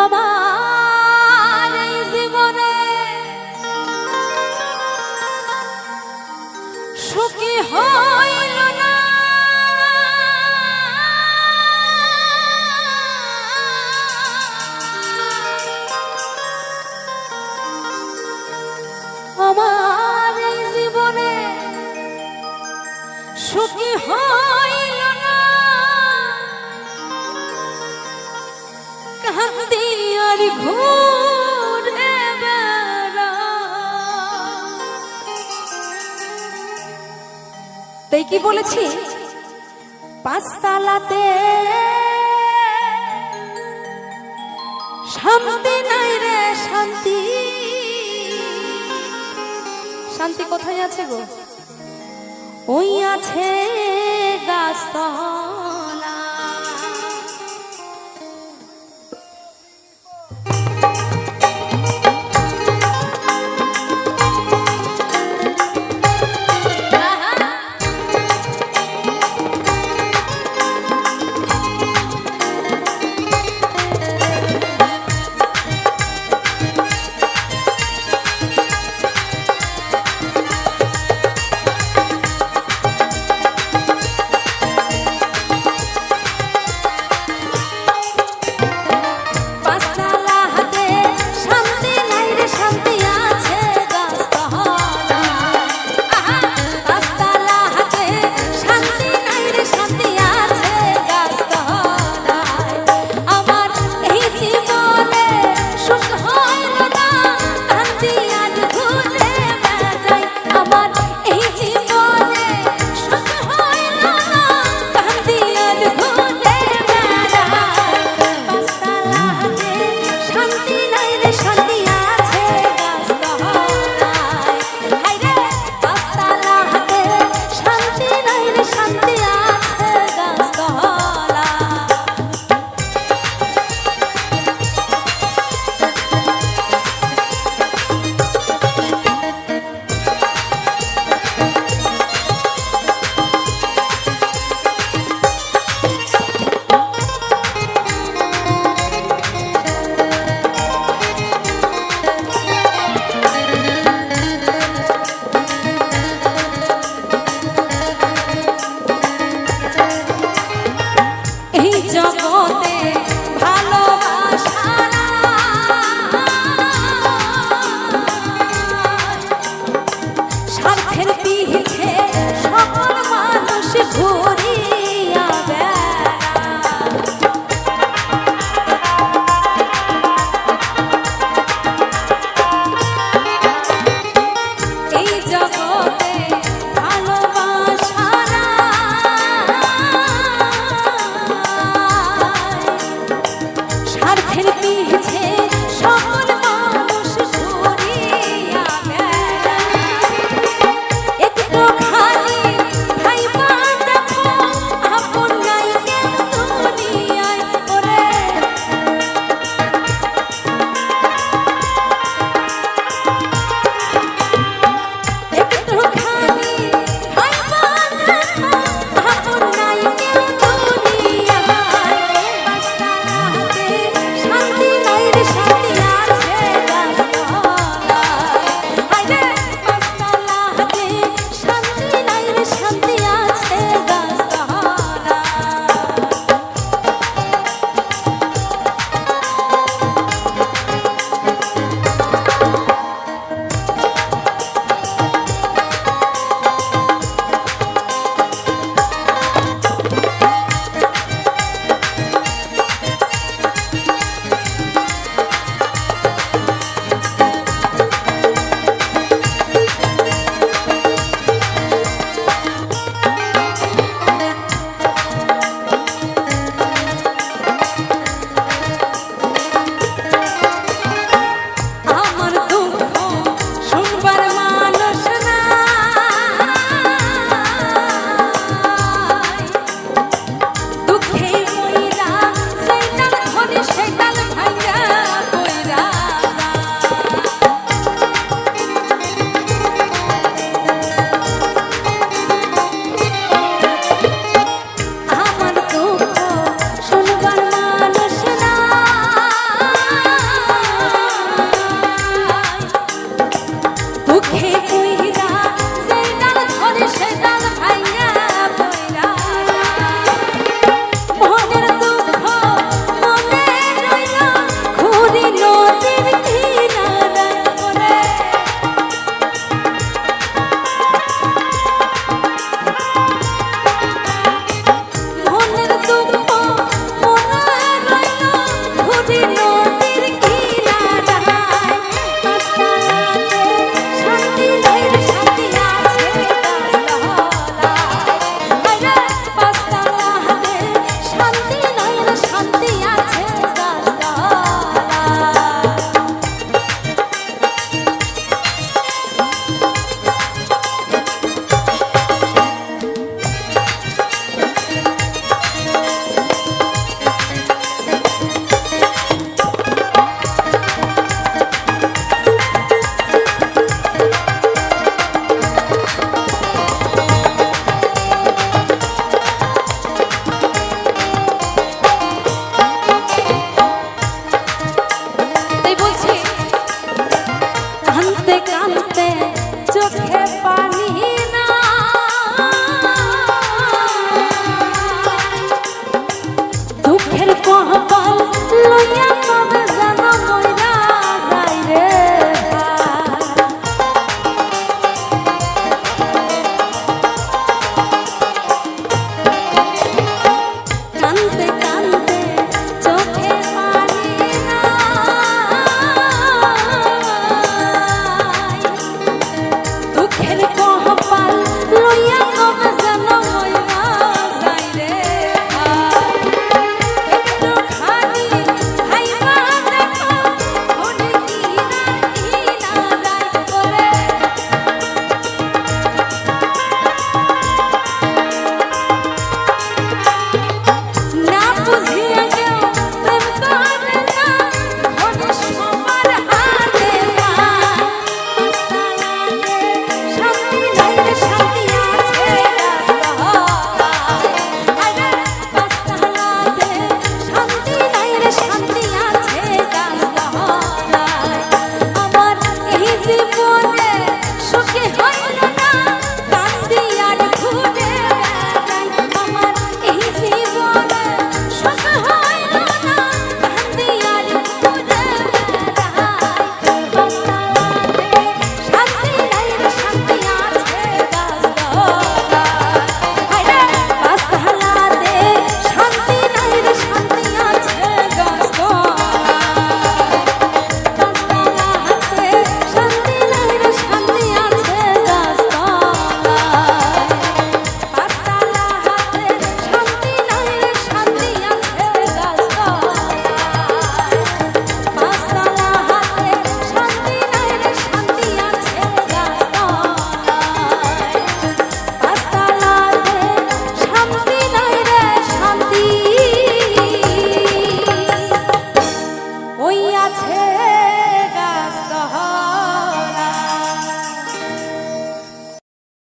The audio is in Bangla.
আমার এই জীবনে। সুখী হইল আমার এই জীবনে সুখী হয় তাই কি বলেছি? পাঁচতালাতে শান্তি নাই রে, শান্তি। শান্তি কোথায় আছে গো? ওই আছে গাছ শান্তি চোখের পাতা